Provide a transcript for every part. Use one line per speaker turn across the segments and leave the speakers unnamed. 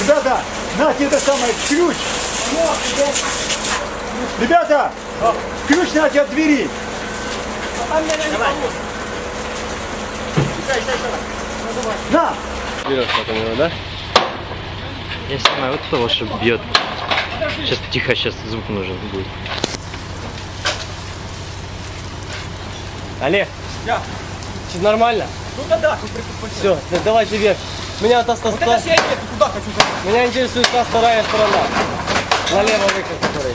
Ребята, на это самое, ключ. Ребята, ключ нате от двери. На!
Берешь потом его, да?
Я снимаю вот того, что бьет. Сейчас тихо, сейчас звук нужен будет.
Олег. Все нормально?
Ну да, да,
Все, давайте вверх. Меня вот оста-
Вот это же я иду, куда хочу зайти.
Меня интересует та вторая сторона. Налево выход который.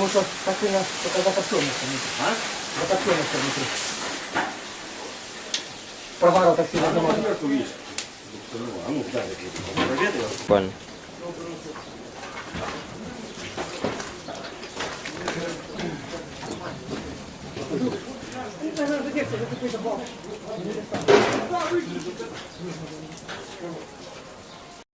Потому что так сильно только закопченность внутри. А? Закопченность внутри. Прогара так сильно замазана.
Буквально.